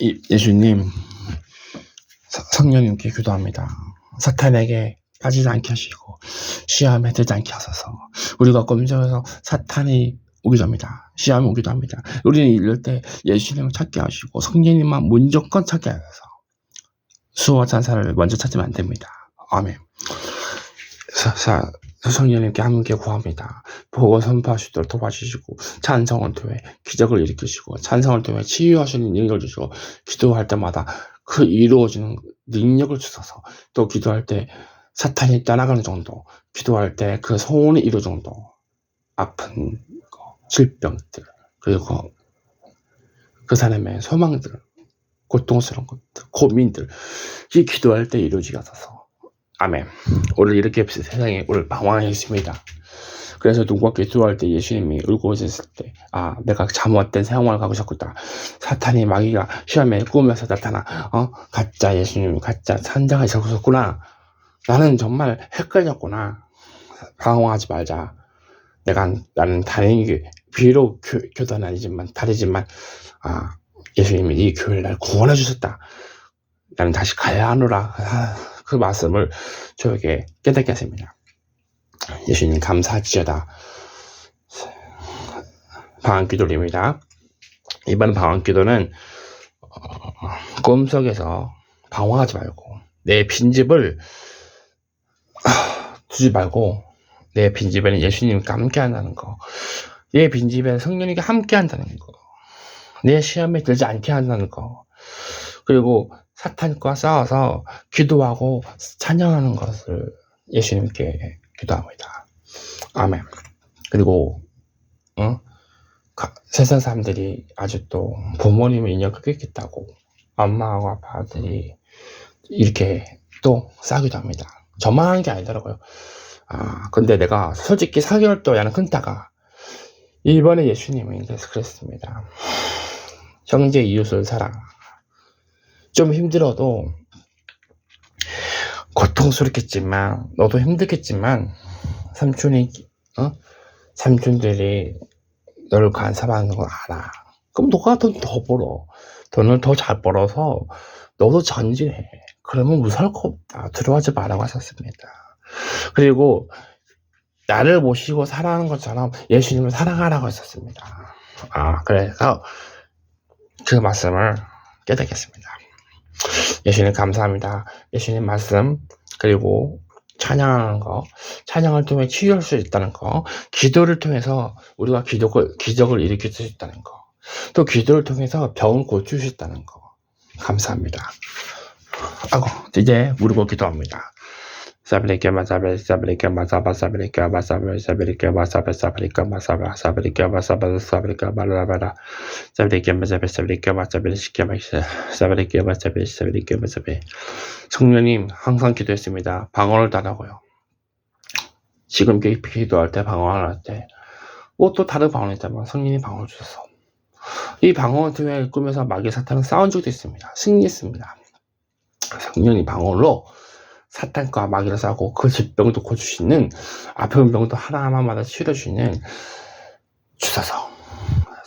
이- 예수님, 서- 성령님께 기도합니다. 사탄에게 빠지지 않게 하시고 시험에 들지 않게 하소서. 우리가 검정해서 사탄이 오기도 합니다. 시험이 오기도 합니다. 우리는 이럴 때 예수님을 찾게 하시고 성령님만 무조건 찾게 하셔서 수호와 찬사를 먼저 찾으면 안 됩니다. 아멘. 사, 사, 성령님께 함께 구합니다. 보고 선포하시도록 도와주시고 찬성을 통해 기적을 일으키시고 찬성을 통해 치유하시는 능력을 주시고 기도할 때마다 그 이루어지는 능력을 주셔서 또 기도할 때 사탄이 떠나가는 정도 기도할 때 그 소원이 이루 정도 아픈 거, 질병들 그리고 그 사람의 소망들 고통스러운 것들 고민들 이 기도할 때 이루어지게 하소서 아멘 오늘 이렇게 세상에 오늘 방황했습니다 그래서 누구와 기도할 때 예수님이 울고 있었을 때, 아, 내가 잘못된 생활을 가고 있었구나. 사탄이 마귀가 시험에 꿈에서 나타나, 어, 가짜 예수님, 가짜 산자가 있었구나. 나는 정말 헷갈렸구나. 방황하지 말자. 내가, 나는 다행히, 비록 교, 교단 아니지만, 다르지만, 아, 예수님이 이 교회를 날 구원해 주셨다. 나는 다시 가야 하노라. 아, 그 말씀을 저에게 깨닫게 했습니다. 예수님 감사하지어다. 방언 기도입니다. 이번 방언 기도는 어, 꿈속에서 방황하지 말고 내 빈집을 아, 두지 말고 내 빈집에는 예수님과 함께 한다는 거. 내 빈집에 성령님과 함께 한다는 거. 내 시험에 들지 않게 한다는 거. 그리고 사탄과 싸워서 기도하고 찬양하는 것을 예수님께 기도합니다. 아멘. 그리고 어? 가- 세상 사람들이 아직도 부모님을 인정하겠다고 엄마하고 아빠들이 이렇게 또 싸기도 합니다. 저만 하는 게 아니더라고요. 아, 근데 내가 솔직히 4개월 동안 끊다가 이번에 예수님이 그래서 그랬습니다. 형제 이웃을 사랑. 좀 힘들어도 고통스럽겠지만 너도 힘들겠지만 삼촌이 어 삼촌들이 너를 간섭하는 걸 알아. 그럼 너가 돈 더 벌어. 돈을 더 잘 벌어서 너도 전진해. 그러면 무서울 거 없다. 두려워하지 말라고 하셨습니다. 그리고 나를 모시고 사랑하는 것처럼 예수님을 사랑하라고 했었습니다. 아, 그래서 그 말씀을 깨닫겠습니다. 예수님 감사합니다. 예수님 말씀, 그리고 찬양하는 거, 찬양을 통해 치유할 수 있다는 거, 기도를 통해서 우리가 기적을, 기적을 일으킬 수 있다는 거, 또 기도를 통해서 병을 고칠 수 있다는 거. 감사합니다. 아고, 이제 무릎을 기도합니다. 사브리케 마사베 사브리케 마사바 사브리케 마사베 사브리케 마사베 사브리케 마사바 사브리케 마사바 사브리케 마라바라 사브리케 마사베 사브리케 마사베 시케 마사 사브리케 마사베 사브리케 마사베 성령님 항상 기도했습니다. 방언을 따라고요. 지금 기도할 때 방언을 할때 뭐 또 다른 방언이 있다면 성령이 방언을 주셔서 이 방언을 통해 꿈에서 마귀 사탄은 싸운 적도 있습니다. 승리했습니다. 성령이 방언으로 사탄과 마귀를 싸고 그 질병도 고칠 수 있는 아픈 병도 하나하나마다 있는 주소서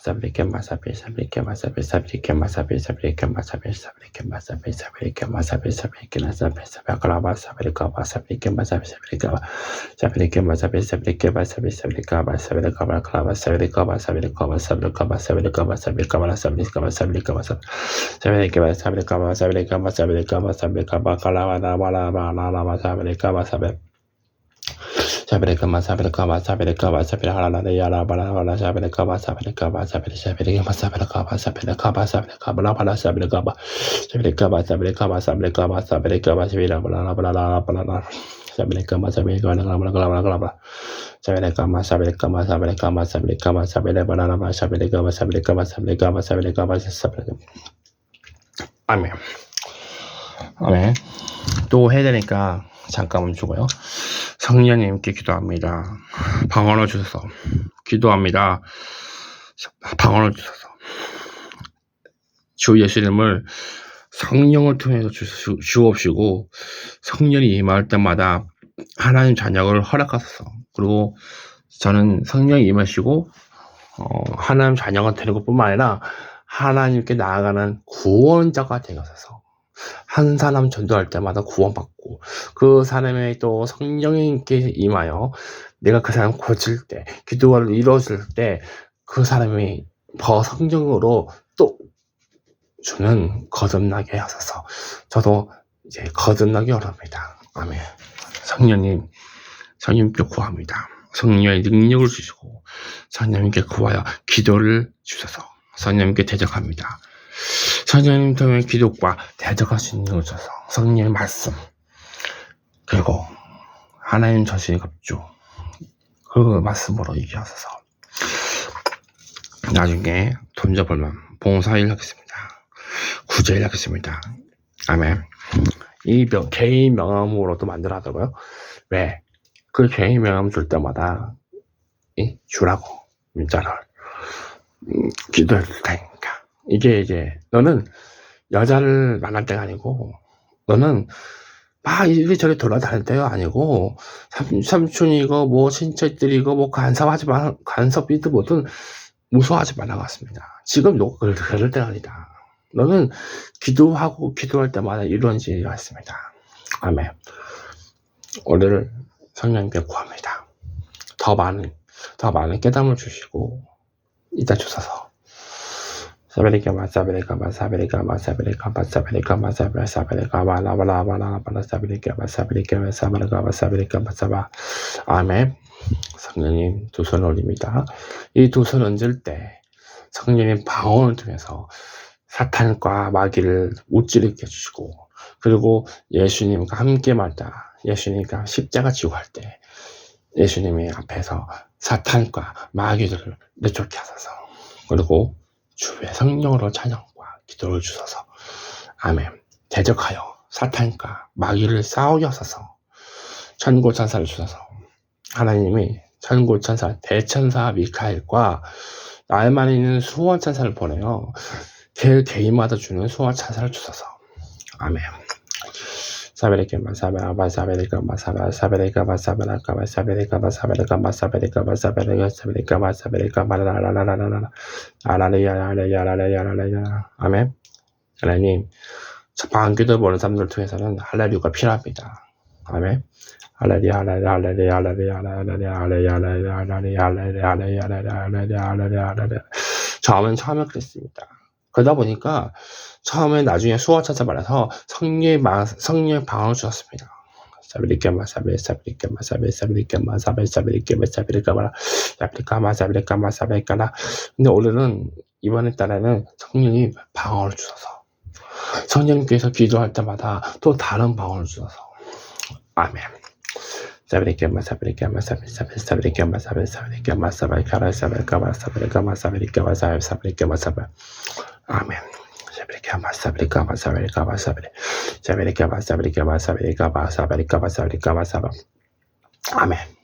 사브리케 마사베 사브리케 마사베 사브리케 마사베 사브리케 마사베 사브리케 마사베 사브리케 마사베 사브리케 마사베 사브리카바 사브리카바 사브리케 마사베 사브리카바 사브리케 마사베 사브리케 마사베 사브리카바 사브리카바 클라바 사브리카바 사브 샤베레까마 샤베레까마 샤베레까마 샤베레 하라라레 야라바라라 샤베레까마 샤베레까마 샤베레 샤베레까마 샤베레까마 샤베레까마 샤베레까마 라바라 샤베레까마 샤베레까마 샤베레까마 샤베레까마 샤베레까마 샤베라바라라바라라바라라 샤베레까마 샤베레까마라라라라라라 샤베레까마 샤베레까마 샤베레까마 샤베레까마 샤베레바라라바 샤베레까마 샤베레까마 샤베레까마 샤베레까마 샤베레까마 아멘 아멘 또 해야 되니까 잠깐만 죽어요 성령님께 기도합니다. 방언을 주셔서 기도합니다. 방언을 주셔서 주 예수님을 성령을 통해서 주, 주옵시고 성령이 임할 때마다 하나님 자녀를 허락하소서. 그리고 저는 성령이 임하시고 어, 하나님 자녀가 되는 것뿐만 아니라 하나님께 나아가는 구원자가 되어서 한 사람 전도할 때마다 구원받고 그 사람의 또 성령님께 임하여 내가 그 사람 고칠 때 기도를 이루어질 때 그 사람이 더 성령으로 또 주는 거듭나게 하소서. 저도 이제 거듭나게 원합니다. 아멘. 성령님 성령님께 구합니다. 성령의 능력을 주시고 성령님께 구하여 기도를 주셔서. 성령님께 대적합니다 성령님 통해 기도과 대적할 수 있는 주셔서 성령의 말씀 그리고 하나님 자신의 겁주 그 말씀으로 얘기하소서 나중에 돈 잡을만 봉사일 하겠습니다. 구제일 하겠습니다. 아멘. 이 명, 개인 명함으로도 만들어 하더라고요. 왜? 그 개인 명함 줄 때마다 이 주라고 문자를 음, 기도해 줄 테니까 이게 이제 너는 여자를 만날 때가 아니고 너는 막 이리저리 돌아다닐 때가 아니고 삼, 삼촌이고 뭐 친척들이고 뭐 간섭하지 마 간섭이든 뭐든 무서워하지 말라고 했습니다. 지금 너 그럴, 때가 아니다. 너는 기도하고 기도할 때마다 이루어지리라 했습니다. 아멘. 오늘 성령님께 구합니다. 더 많은 더 많은 깨달음을 주시고 이따 주셔서 사베리카마 사베리카마 사베리카마 사베리카마 사베리카마 사베리카마 사베리카마 라바라바 라바라 사베리카마 사베리카마 사베리카마 사베리카마 사바 아멘 성령님 두 손을 올립니다 이 두 손을 얹을 때 성령님 방언을 통해서 사탄과 마귀를 무찌르게 해주시고 그리고 예수님과 함께 말다 예수님과 십자가 지고 할 때 예수님의 앞에서 사탄과 마귀들을 내쫓게 하소서 그리고 주의 성령으로 찬양과 기도를 주소서. 아멘. 대적하여 사탄과 마귀를 싸우게 하소서 천고 천사를 주소서. 하나님이 천고 천사 대천사 미카엘과 날만 있는 수원 천사를 보내요 개 개인마다 주는 수원 천사를 주소서. 아멘 아멘 하나님 방기도 보는 사람들 통해서는 할렐루가 필요합니다 아멘 할렐루야 할렐루야 할렐루야 할렐루야 할렐루야 할렐루야 할렐루야 할렐루야 할렐루야 할렐루야 할렐루야 할렐루야 처음엔 처음에 그랬습니다 그러다 보니까 처음에 나중에 수어 찾아말아서 성령의 마, 성령의 방언을 주었습니다. 사비리케마 사비 사비리케마 사비 사비리케마 사비 사비리케마 사비리케마 사비리카마 사비리카마 사비리카나 근데 오늘은 이번에 달에는 성령이 방언을 주셔서 성령님께서 기도할 때마다 또 다른 방언을 주셔서 아멘 사비리케마 사비리케마 사비 사비 사비리케마 사비 사비리케마 사비리카라 사비리카마 사비리카마 사비리케마 사비 사비리케마 사비 아멘. 사베리카바 사베리카바 사베리카바 사베리 사베리카바 사베리카바 사베 Amen. Amen.